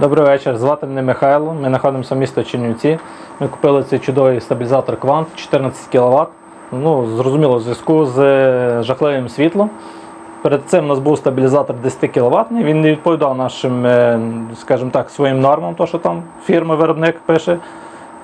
Добрий вечір. Звати мене Михайло. Ми знаходимося в місті Чернівці. Ми купили цей чудовий стабілізатор Квант 14 кВт. Ну, зрозуміло, в зв'язку з е, жахливим світлом. Перед цим у нас був стабілізатор 10 кВт. Він не відповідав нашим, е, скажімо так, своїм нормам, то що там фірма-виробник пише.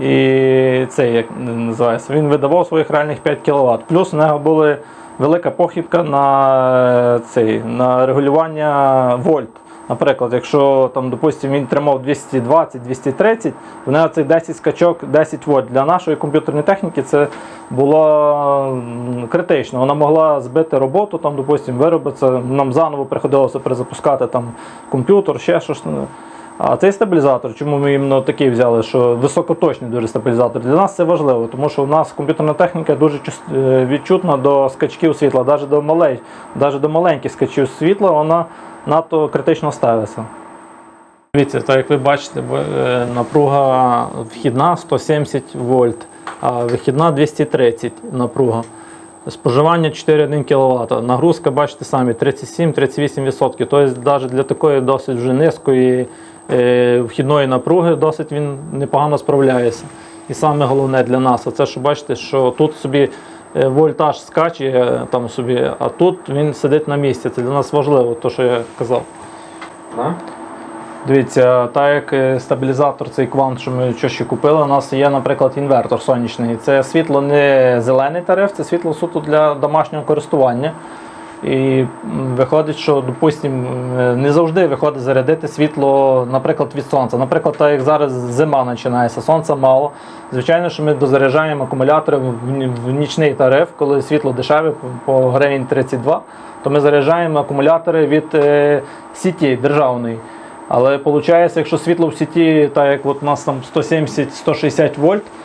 І цей як називається, він видавав своїх реальних 5 кВт. Плюс у нього була велика похибка на, е, цей, на регулювання вольт. Наприклад, якщо там, допустимо, він тримав 220-230, в нього 10 скачок 10 вольт. Для нашої комп'ютерної техніки це було критично. Вона могла збити роботу, там, допустимо, виробитися. Нам заново приходилося перезапускати там, комп'ютер, ще щось. А цей стабілізатор, чому ми іменно такий взяли, що високоточний дуже стабілізатор, для нас це важливо, тому що у нас комп'ютерна техніка дуже е, відчутна до скачків світла, навіть до, малей, навіть до маленьких скачів світла вона надто критично ставиться. Дивіться, так як ви бачите, е, напруга вхідна 170 вольт, а вихідна 230 напруга. Споживання 4,1 кВт. Нагрузка, бачите самі, 37-38%. Тобто навіть для такої досить вже низької е, вхідної напруги досить він непогано справляється. І саме головне для нас, це що бачите, що тут собі вольтаж скаче е, там собі, а тут він сидить на місці. Це для нас важливо, то що я казав. Дивіться, так як е, стабілізатор цей квант, що ми що ще купили, у нас є, наприклад, інвертор сонячний. Це світло не зелений тариф, це світло суто для домашнього користування. І виходить, що, допустимо, не завжди виходить зарядити світло, наприклад, від сонця. Наприклад, так як зараз зима починається, сонця мало. Звичайно, що ми дозаряджаємо акумулятори в нічний тариф, коли світло дешеве по гривень 32, то ми заряджаємо акумулятори від е, сіті державної. Але виходить, якщо світло в сіті, так як от у нас там 170-160 вольт, е,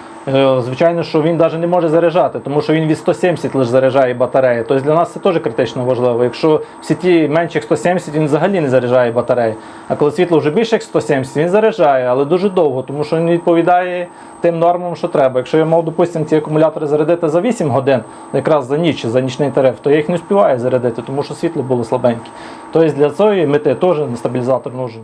звичайно, що він навіть не може заряджати, тому що він від 170 лише заряджає батареї. Тобто для нас це теж критично важливо. Якщо в сіті менше як 170, він взагалі не заряджає батареї. А коли світло вже більше як 170, він заряджає, але дуже довго, тому що він не відповідає тим нормам, що треба. Якщо я мав, допустимо, ці акумулятори зарядити за 8 годин, якраз за ніч, за нічний тариф, то я їх не встигаю зарядити, тому що світло було слабеньке. Тобто для цієї мети теж стабілізатор нужен.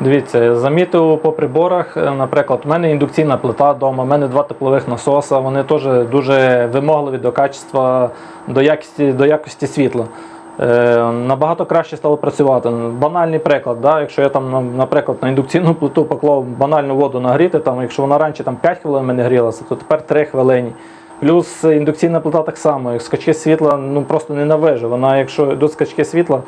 Дивіться, замітив по приборах, е, наприклад, у мене індукційна плита вдома, у мене два теплових насоса, вони теж дуже вимогливі до качества, до якості, до якості світла. Е, набагато краще стало працювати. Банальний приклад, да? якщо я там, наприклад, на індукційну плиту поклав банальну воду нагріти, там, якщо вона раніше там, 5 хвилин мене грілася, то тепер 3 хвилини. Плюс індукційна плита так само, як скачки світла ну, просто ненавижу. Вона, якщо йдуть скачки світла,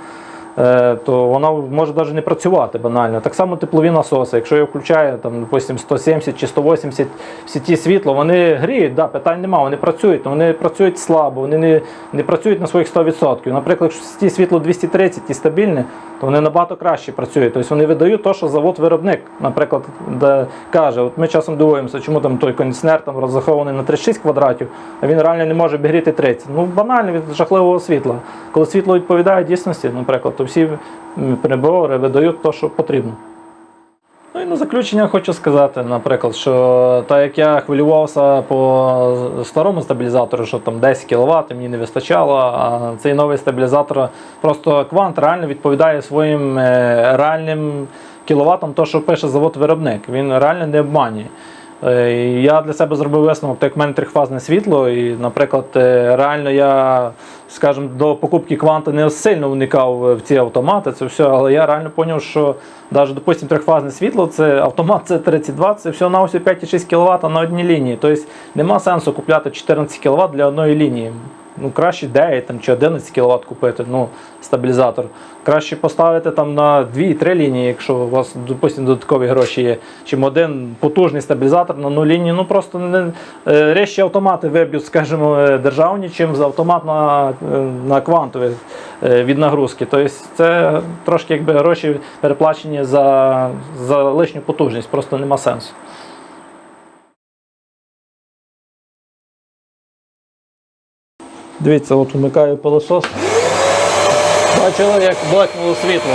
то вона може навіть не працювати банально. Так само теплові насоси. Якщо я включаю там, допустим, 170 чи 180 в сіті світло, вони гріють, да, питань немає, вони працюють, вони працюють слабо, вони не, не працюють на своїх 100%. Наприклад, якщо сіті світло 230 і стабільне, то вони набагато краще працюють. Тобто вони видають те, що завод-виробник, наприклад, де каже, от ми часом дивуємося, чому там той кондиціонер там розрахований на 36 квадратів, а він реально не може обігріти 30. Ну банально від жахливого світла. Коли світло відповідає дійсності, наприклад, то всі м, видають те, що потрібно. Ну і на заключення хочу сказати, наприклад, що так як я хвилювався по старому стабілізатору, що там 10 кВт мені не вистачало, а цей новий стабілізатор просто квант реально відповідає своїм е, реальним кіловатам, то, що пише завод-виробник. Він реально не обманює. Е, Я для себе зробив висновок, так як в мене трихфазне світло, і, наприклад, е, реально я, скажімо, до покупки кванта не сильно вникав в ці автомати, це все, але я реально зрозумів, що навіть, допустимо, трихфазне світло, це автомат це 32, це все на усі 5,6 кВт на одній лінії. Тобто нема сенсу купляти 14 кВт для одної лінії. Ну, краще 9 там, чи 11 кВт купити, ну, стабілізатор. Краще поставити там на 2-3 лінії, якщо у вас, допустимо, додаткові гроші є. Чим один потужний стабілізатор на одну лінію. Ну просто не е, речі автомати виб'ють, скажімо, е, державні, чим за автомат на, е, на квантові від нагрузки. Тобто це трошки якби гроші переплачені за, за лишню потужність, просто нема сенсу. Дивіться, от вмикаю пилосос. Бачили, як блекнуло світло.